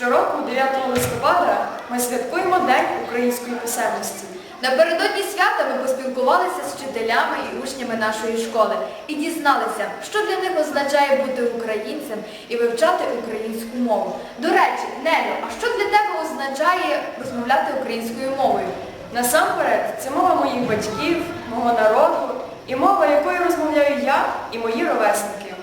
Щороку, 9 листопада, ми святкуємо День української писемності. Напередодні свята ми поспілкувалися з вчителями і учнями нашої школи і дізналися, що для них означає бути українцем і вивчати українську мову. До речі, Нелю, а що для тебе означає розмовляти українською мовою? Насамперед, це мова моїх батьків, мого народу і мова, якою розмовляю я і мої ровесники.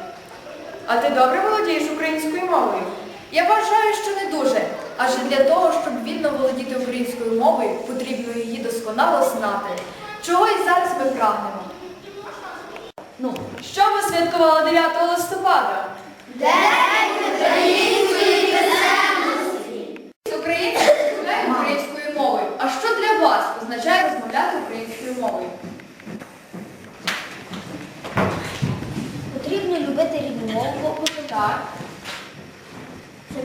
А ти добре володієш українською мовою? Я вважаю, що не дуже, адже для того, щоб вільно володіти українською мовою, потрібно її досконало знати. Чого і зараз ми прагнемо. Ну, що ви святкували 9 листопада? Українці розмовляють українською мовою. А що для вас означає розмовляти українською мовою? Потрібно любити рідну мову, Так.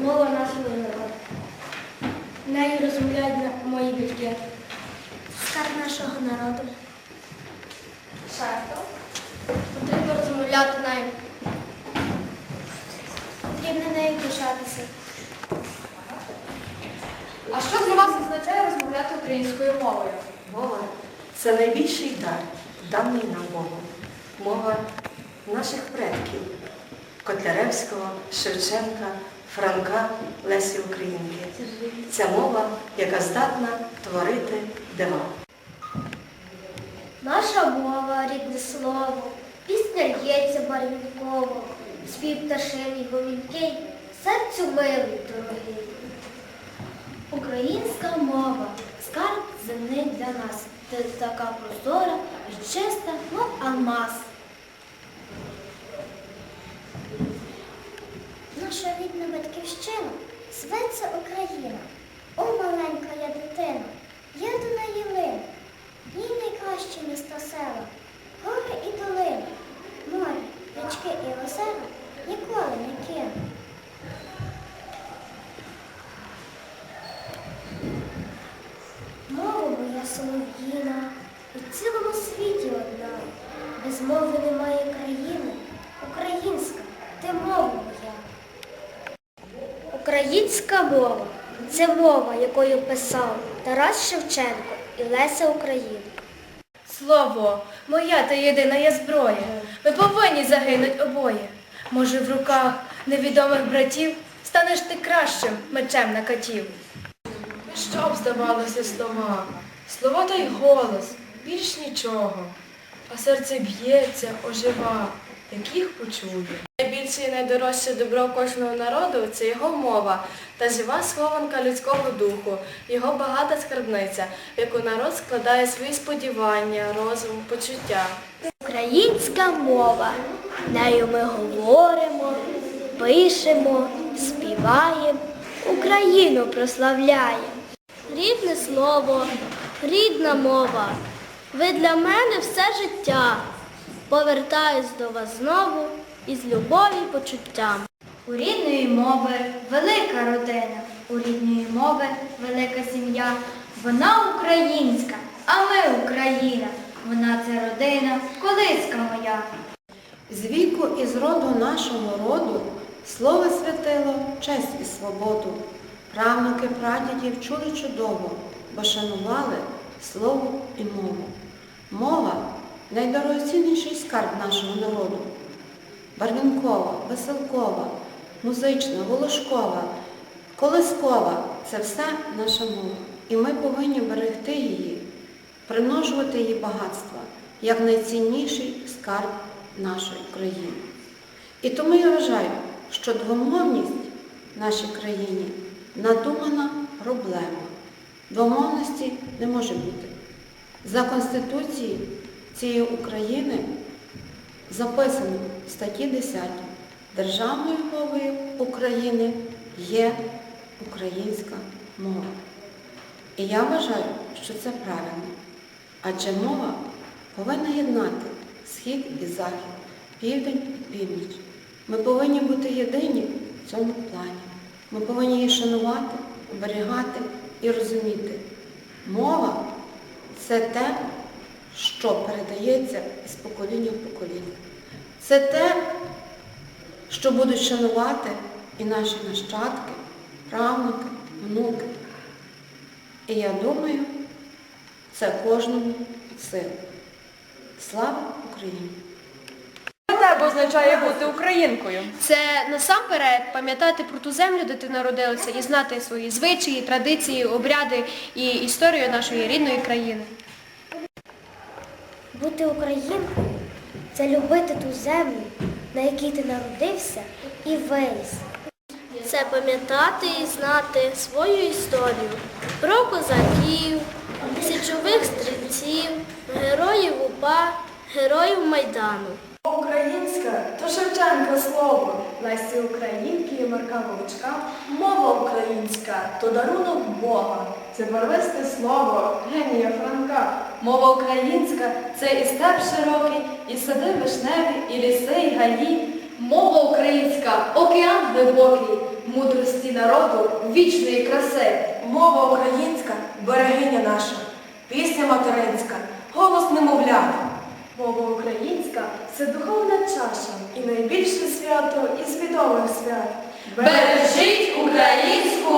Мова нашого народу. Нею розмовляють мої батьки. Скарб нашого народу. Шесто. Потрібно розмовляти нею. Потрібно нею пишатися. А що для вас означає розмовляти українською мовою? Мова це найбільший дар, даний нам Богом. Мова наших предків Котляревського, Шевченка, Франка, Лесі Українки. Це мова, яка здатна творити дива. Наша мова, рідне слово, пісня лється барвінково, спів пташиний гомінкий, серцю милий дорогий. Українська мова, скарб земний для нас, ти така прозора і чиста, мов алмаз. Наша рідна батьківщина, зветься Україна. О, маленька я дитина, я до неї лину. Їй найкращі міста села, гори і долини, море, річки і озера ніколи не кину. Мова моя солов'їна, в цілому світі одна. Без мови немає країни. Українська, ти мова моя. Українська мова це мова, якою писав Тарас Шевченко і Леся Українка. Слово, моя та єдина є зброя. Ми повинні загинуть обоє. Може, в руках невідомих братів станеш ти кращим мечем на катів. Що б здавалося слова? Слова та й голос, більш нічого. А серце б'ється, ожива, як їх і найдорожче добро кожного народу це його мова та жива схованка людського духу, його багата скарбниця, в яку народ складає свої сподівання, розум, почуття. Українська мова. Нею ми говоримо, пишемо, співаємо, Україну прославляємо. Рідне слово, рідна мова. Ви для мене все життя. Повертаюсь до вас знову із любові й почуттям. У рідної мови велика родина, у рідної мови велика сім'я. Вона українська, а ми Україна. Вона це родина, колиска моя. З віку і з роду нашого роду слово святило честь і свободу. Правнуки прадідів чули чудово, бо шанували слово і мову. Мова найдорогоцінніший скарб нашого народу. Барвінкова, веселкова, музична, волошкова, колискова це все наша мова. І ми повинні берегти її, примножувати її багатства як найцінніший скарб нашої країни. І тому я вважаю, що двомовність в нашій країні надумана проблема. Двомовності не може бути. За Конституцією цієї України записано статті 10 Державною мовою України є українська мова. І я вважаю, що це правильно. Адже мова повинна єднати схід і захід, південь і північ. Ми повинні бути єдині в цьому плані. Ми повинні її шанувати, оберігати і розуміти. Мова це те, що передається із покоління в покоління. Це те, що будуть шанувати і наші нащадки, правнуки. внуки. І я думаю, це кожному під силу. Слава Україні! Тебе означає бути українкою. Це насамперед пам'ятати про ту землю, де ти народилася, і знати свої звичаї, традиції, обряди і історію нашої рідної країни. Бути українкою це любити ту землю, на якій ти народився і виріс. Це пам'ятати і знати свою історію про козаків, січових стрільців, героїв УПА, героїв Майдану. Українська то Шевченка слово, Лесі Українки і Марка Вовчка. Мова українська то дарунок Бога. Це барвисте слово генія Франка. Мова українська це і степ широкий, і сади вишневі, і ліси, і гаї. Мова українська, океан глибокий, мудрості народу, вічної краси. Мова українська берегиня наша, пісня материнська, голос немовлята. Мова українська це духовна чаша і найбільше свято із відомих свят. Бережіть українську